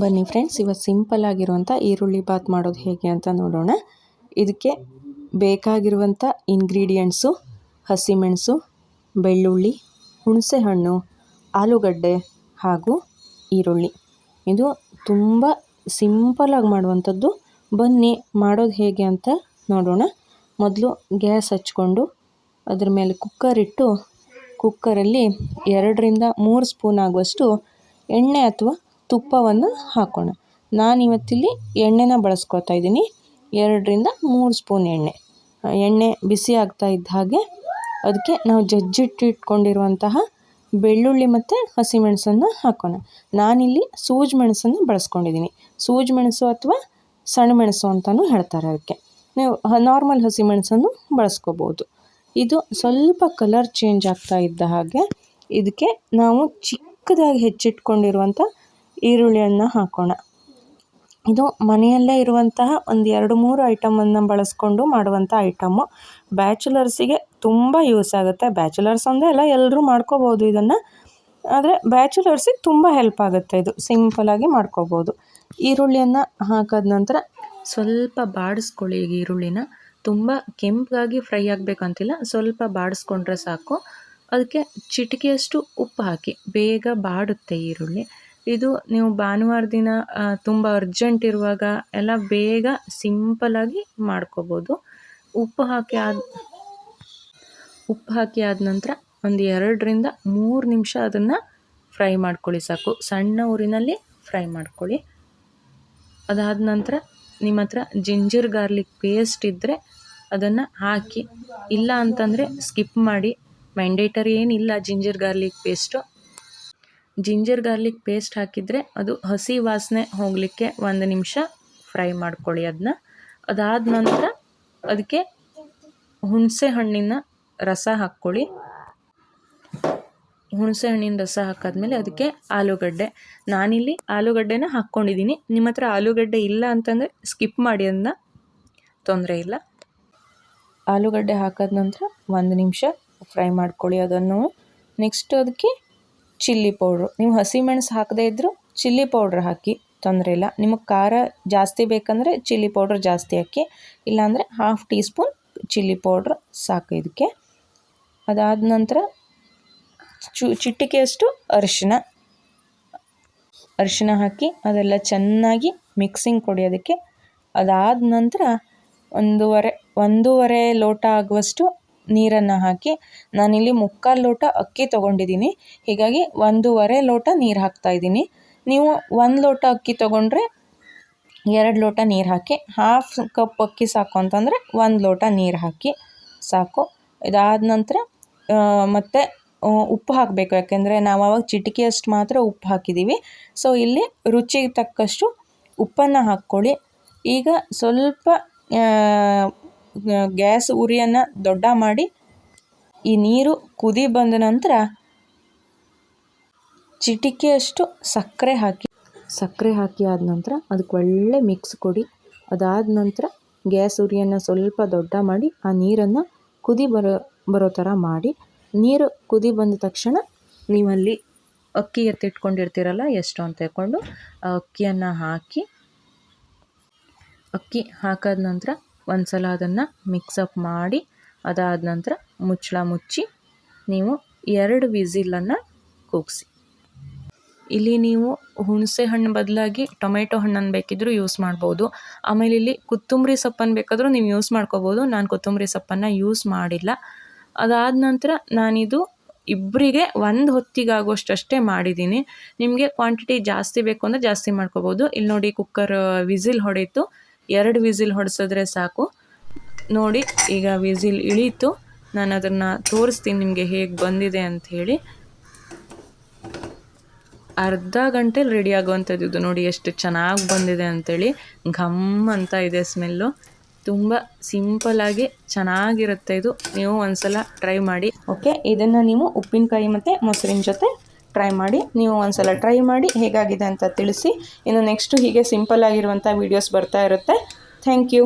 ಬನ್ನಿ ಫ್ರೆಂಡ್ಸ್ ಇವತ್ತು ಸಿಂಪಲ್ ಆಗಿರುವಂಥ ಈರುಳ್ಳಿ ಬಾತ್ ಮಾಡೋದು ಹೇಗೆ ಅಂತ ನೋಡೋಣ. ಇದಕ್ಕೆ ಬೇಕಾಗಿರುವಂಥ ಇಂಗ್ರೀಡಿಯೆಂಟ್ಸು ಹಸಿಮೆಣಸು ಬೆಳ್ಳುಳ್ಳಿ ಹುಣಸೆಹಣ್ಣು ಆಲೂಗಡ್ಡೆ ಹಾಗೂ ಈರುಳ್ಳಿ. ಇದು ತುಂಬ ಸಿಂಪಲಾಗಿ ಮಾಡುವಂಥದ್ದು. ಬನ್ನಿ, ಮಾಡೋದು ಹೇಗೆ ಅಂತ ನೋಡೋಣ. ಮೊದಲು ಗ್ಯಾಸ್ ಹಚ್ಕೊಂಡು ಅದ್ರ ಮೇಲೆ ಕುಕ್ಕರ್ ಇಟ್ಟು, ಕುಕ್ಕರಲ್ಲಿ ಎರಡರಿಂದ ಮೂರು ಸ್ಪೂನ್ ಆಗುವಷ್ಟು ಎಣ್ಣೆ ಅಥವಾ ತುಪ್ಪವನ್ನು ಹಾಕೋಣ. ನಾನು ಇವತ್ತಿಲ್ಲಿ ಎಣ್ಣೆನ ಬಳಸ್ಕೊತಾ ಇದ್ದೀನಿ. ಎರಡರಿಂದ ಮೂರು ಸ್ಪೂನ್ ಎಣ್ಣೆ. ಎಣ್ಣೆ ಬಿಸಿ ಆಗ್ತಾ ಇದ್ದ ಹಾಗೆ ಅದಕ್ಕೆ ನಾವು ಜಜ್ಜಿಟ್ಟಿಟ್ಕೊಂಡಿರುವಂತಹ ಬೆಳ್ಳುಳ್ಳಿ ಮತ್ತು ಹಸಿಮೆಣಸನ್ನು ಹಾಕೋಣ. ನಾನಿಲ್ಲಿ ಸೂಜಿ ಮೆಣಸನ್ನು ಬಳಸ್ಕೊಂಡಿದ್ದೀನಿ. ಸೂಜಿ ಮೆಣಸು ಅಥವಾ ಸಣ್ಣ ಮೆಣಸು ಅಂತಲೂ ಹೇಳ್ತಾರೆ ಅದಕ್ಕೆ. ನೀವು ನಾರ್ಮಲ್ ಹಸಿಮೆಣಸನ್ನು ಬಳಸ್ಕೋಬೋದು. ಇದು ಸ್ವಲ್ಪ ಕಲರ್ ಚೇಂಜ್ ಆಗ್ತಾ ಇದ್ದ ಹಾಗೆ ಇದಕ್ಕೆ ನಾವು ಚಿಕ್ಕದಾಗಿ ಹೆಚ್ಚಿಟ್ಕೊಂಡಿರುವಂಥ ಈರುಳ್ಳಿಯನ್ನು ಹಾಕೋಣ. ಇದು ಮನೆಯಲ್ಲೇ ಇರುವಂತಹ ಒಂದು ಎರಡು ಮೂರು ಐಟಮನ್ನು ಬಳಸ್ಕೊಂಡು ಮಾಡುವಂಥ ಐಟಮು ಬ್ಯಾಚುಲರ್ಸಿಗೆ ತುಂಬ ಯೂಸ್ ಆಗುತ್ತೆ. ಬ್ಯಾಚುಲರ್ಸ್ ಅಂದರೆ ಎಲ್ಲ ಎಲ್ಲರೂ ಮಾಡ್ಕೋಬೋದು ಇದನ್ನು. ಆದರೆ ಬ್ಯಾಚುಲರ್ಸಿಗೆ ತುಂಬ ಹೆಲ್ಪ್ ಆಗುತ್ತೆ ಇದು. ಸಿಂಪಲಾಗಿ ಮಾಡ್ಕೋಬೋದು. ಈರುಳ್ಳಿಯನ್ನು ಹಾಕಿದ ನಂತರ ಸ್ವಲ್ಪ ಬಾಡಿಸ್ಕೊಳ್ಳಿ ಈಗ ಈರುಳ್ಳಿನ. ತುಂಬ ಕೆಂಪಾಗಿ ಫ್ರೈ ಆಗಬೇಕಂತಿಲ್ಲ. ಸ್ವಲ್ಪ ಬಾಡಿಸ್ಕೊಂಡ್ರೆ ಸಾಕು. ಅದಕ್ಕೆ ಚಿಟಿಕೆಯಷ್ಟು ಉಪ್ಪು ಹಾಕಿ. ಬೇಗ ಬಾಡುತ್ತೆ ಈರುಳ್ಳಿ. ಇದು ನೀವು ಭಾನುವಾರ ದಿನ ತುಂಬ ಅರ್ಜೆಂಟ್ ಇರುವಾಗ ಎಲ್ಲ ಬೇಗ ಸಿಂಪಲಾಗಿ ಮಾಡ್ಕೋಬೋದು. ಉಪ್ಪು ಹಾಕಿ ಆದ, ಉಪ್ಪು ಹಾಕಿ ಆದ ನಂತರ ಒಂದು ಎರಡರಿಂದ ಮೂರು ನಿಮಿಷ ಅದನ್ನು ಫ್ರೈ ಮಾಡ್ಕೊಳ್ಳಿ ಸಾಕು. ಸಣ್ಣ ಊರಿನಲ್ಲಿ ಫ್ರೈ ಮಾಡ್ಕೊಳ್ಳಿ. ಅದಾದ ನಂತರ ನಿಮ್ಮ ಹತ್ರ ಜಿಂಜರ್ ಗಾರ್ಲಿಕ್ ಪೇಸ್ಟ್ ಇದ್ದರೆ ಅದನ್ನು ಹಾಕಿ, ಇಲ್ಲ ಅಂತಂದರೆ ಸ್ಕಿಪ್ ಮಾಡಿ. ಮ್ಯಾಂಡೇಟರಿ ಏನಿಲ್ಲ ginger garlic paste. Ginger garlic paste ಹಾಕಿದರೆ ಅದು ಹಸಿ ವಾಸನೆ ಹೋಗಲಿಕ್ಕೆ ಒಂದು ನಿಮಿಷ ಫ್ರೈ ಮಾಡ್ಕೊಳ್ಳಿ ಅದನ್ನ ಅದಾದ ನಂತರ ಅದಕ್ಕೆ ಹುಣಸೆ ಹಣ್ಣಿನ ರಸ ಹಾಕ್ಕೊಳ್ಳಿ. ಹುಣಸೆ ಹಣ್ಣಿನ ರಸ ಹಾಕಾದ್ಮೇಲೆ ಅದಕ್ಕೆ ಆಲೂಗಡ್ಡೆ. ನಾನಿಲ್ಲಿ ಆಲೂಗಡ್ಡೆನ ಹಾಕ್ಕೊಂಡಿದ್ದೀನಿ. ನಿಮ್ಮ ಹತ್ರ ಆಲೂಗಡ್ಡೆ ಇಲ್ಲ ಅಂತಂದರೆ ಸ್ಕಿಪ್ ಮಾಡಿ ಅದನ್ನ ತೊಂದರೆ ಇಲ್ಲ. ಆಲೂಗಡ್ಡೆ ಹಾಕಿದ ನಂತರ ಒಂದು ನಿಮಿಷ ಫ್ರೈ ಮಾಡ್ಕೊಳ್ಳಿ ಅದನ್ನು. ನೆಕ್ಸ್ಟ್ ಅದಕ್ಕೆ ಚಿಲ್ಲಿ ಪೌಡ್ರು. ನೀವು ಹಸಿಮೆಣಸು ಹಾಕದೇ ಇದ್ದರೂ ಚಿಲ್ಲಿ ಪೌಡ್ರ್ ಹಾಕಿ, ತೊಂದರೆ ಇಲ್ಲ. ನಿಮಗೆ ಖಾರ ಜಾಸ್ತಿ ಬೇಕಂದರೆ ಚಿಲ್ಲಿ ಪೌಡ್ರ್ ಜಾಸ್ತಿ ಹಾಕಿ, ಇಲ್ಲಾಂದರೆ half tea spoon chilli powder ಸಾಕು ಇದಕ್ಕೆ ಅದಾದ ನಂತರ ಚು, ಚಿಟಿಕೆಯಷ್ಟು ಅರಿಶಿನ ಅರಿಶಿನ ಹಾಕಿ ಅದೆಲ್ಲ ಚೆನ್ನಾಗಿ ಮಿಕ್ಸಿಂಗ್ ಕೊಡಿ ಅದಾದ ನಂತರ ಒಂದೂವರೆ ಒಂದೂವರೆ ಲೋಟ ಆಗುವಷ್ಟು ನೀರನ್ನು ಹಾಕಿ ನಾನಿಲ್ಲಿ ಮುಕ್ಕಾಲು ಲೋಟ ಅಕ್ಕಿ ತೊಗೊಂಡಿದ್ದೀನಿ. ಹೀಗಾಗಿ ಒಂದೂವರೆ ಲೋಟ ನೀರು ಹಾಕ್ತಾಯಿದ್ದೀನಿ ನೀವು ಒಂದು ಲೋಟ ಅಕ್ಕಿ ತೊಗೊಂಡ್ರೆ ಎರಡು ಲೋಟ ನೀರು ಹಾಕಿ ಹಾಫ್ ಕಪ್ ಅಕ್ಕಿ ಸಾಕು ಅಂತಂದರೆ ಒಂದು ಲೋಟ ನೀರು ಹಾಕಿ, ಸಾಕು. ಇದಾದ ನಂತರ ಮತ್ತು ಉಪ್ಪು ಹಾಕಬೇಕು. ಯಾಕೆಂದರೆ ನಾವು ಆವಾಗ ಚಿಟಿಕೆಯಷ್ಟು ಮಾತ್ರ ಉಪ್ಪು ಹಾಕಿದ್ದೀವಿ ಸೊ ಇಲ್ಲಿ ರುಚಿಗೆ ತಕ್ಕಷ್ಟು ಉಪ್ಪನ್ನು ಹಾಕ್ಕೊಳ್ಳಿ. ಈಗ ಸ್ವಲ್ಪ ಗ್ಯಾಸ್ ಉರಿಯನ್ನು ದೊಡ್ಡ ಮಾಡಿ ಈ ನೀರು ಕುದಿ ಬಂದ ನಂತರ ಚಿಟಿಕೆಯಷ್ಟು ಸಕ್ಕರೆ ಹಾಕಿ ಸಕ್ಕರೆ ಹಾಕಿ ಆದ ನಂತರ ಅದಕ್ಕೆ ಒಳ್ಳೆ ಮಿಕ್ಸ್ ಕೊಡಿ. ಅದಾದ ನಂತರ ಗ್ಯಾಸ್ ಉರಿಯನ್ನು ಸ್ವಲ್ಪ ದೊಡ್ಡ ಮಾಡಿ ಆ ನೀರನ್ನು ಕುದಿ ಬರೋ ಬರೋ ಥರ ಮಾಡಿ. ನೀರು ಕುದಿ ಬಂದ ತಕ್ಷಣ ನೀವಲ್ಲಿ ಅಕ್ಕಿ ಎತ್ತಿಟ್ಕೊಂಡಿರ್ತೀರಲ್ಲ, ಎಷ್ಟು ಅಂತ ಹೇಳ್ಕೊಂಡು ಆ ಅಕ್ಕಿಯನ್ನು ಹಾಕಿ, ಅಕ್ಕಿ ಹಾಕಾದ ನಂತರ ಒಂದು ಸಲ ಅದನ್ನು ಮಿಕ್ಸಪ್ ಮಾಡಿ, ಅದಾದ ನಂತರ ಮುಚ್ಚಳ ಮುಚ್ಚಿ ನೀವು ಎರಡು ವಿಸಿಲನ್ನು ಕೂಗಿಸಿ. ಇಲ್ಲಿ ನೀವು ಹುಣಸೆ ಹಣ್ಣು ಬದಲಾಗಿ ಟೊಮೆಟೊ ಹಣ್ಣನ್ನು ಬೇಕಿದ್ದರೂ ಯೂಸ್ ಮಾಡ್ಬೋದು. ಆಮೇಲೆ ಇಲ್ಲಿ ಕೊತ್ತಂಬರಿ ಸೊಪ್ಪನ್ನು ಬೇಕಾದರೂ ನೀವು ಯೂಸ್ ಮಾಡ್ಕೋಬೋದು. ನಾನು ಕೊತ್ತಂಬರಿ ಸೊಪ್ಪನ್ನು ಯೂಸ್ ಮಾಡಿಲ್ಲ. ಅದಾದ ನಂತರ ನಾನಿದು ಇಬ್ಬರಿಗೆ ಒಂದು ಹೊತ್ತಿಗಾಗುವಷ್ಟೇ ಮಾಡಿದ್ದೀನಿ ನಿಮಗೆ ಕ್ವಾಂಟಿಟಿ ಜಾಸ್ತಿ ಬೇಕು ಅಂದರೆ ಜಾಸ್ತಿ ಮಾಡ್ಕೋಬೋದು. ಇಲ್ಲಿ ನೋಡಿ ಕುಕ್ಕರ್ ವಿಸಿಲ್ ಹೊಡೀತು ಎರಡು ವಿಸಿಲ್ ಹೊಡೆಸಿದ್ರೆ ಸಾಕು. ನೋಡಿ, ಈಗ ವಿಸಿಲ್ ಇಳೀತು. ನಾನು ಅದನ್ನು ತೋರಿಸ್ತೀನಿ ನಿಮಗೆ ಹೇಗೆ ಬಂದಿದೆ ಅಂಥೇಳಿ ಅರ್ಧ ಗಂಟೆಲಿ ರೆಡಿ ಆಗುವಂಥದ್ದು ಇದು ನೋಡಿ, ಎಷ್ಟು ಚೆನ್ನಾಗಿ ಬಂದಿದೆ ಅಂಥೇಳಿ ಘಮ್ ಅಂತ ಇದೆ ಸ್ಮೆಲ್ಲು. ತುಂಬ ಸಿಂಪಲಾಗಿ ಚೆನ್ನಾಗಿರುತ್ತೆ ಇದು. ನೀವು ಒಂದ್ಸಲ ಟ್ರೈ ಮಾಡಿ. ಓಕೆ, ಇದನ್ನು ನೀವು ಉಪ್ಪಿನಕಾಯಿ ಮತ್ತು ಮೊಸರಿನ ಜೊತೆ ಟ್ರೈ ಮಾಡಿ, ನೀವು ಒಂದ್ಸಲ ಟ್ರೈ ಮಾಡಿ, ಹೇಗಾಗಿದೆ ಅಂತ ತಿಳಿಸಿ. ಇನ್ನು ನೆಕ್ಸ್ಟು ಹೀಗೆ ಸಿಂಪಲ್ ಆಗಿರುವಂಥ ವೀಡಿಯೋಸ್ ಬರ್ತಾ ಇರುತ್ತೆ. Thank you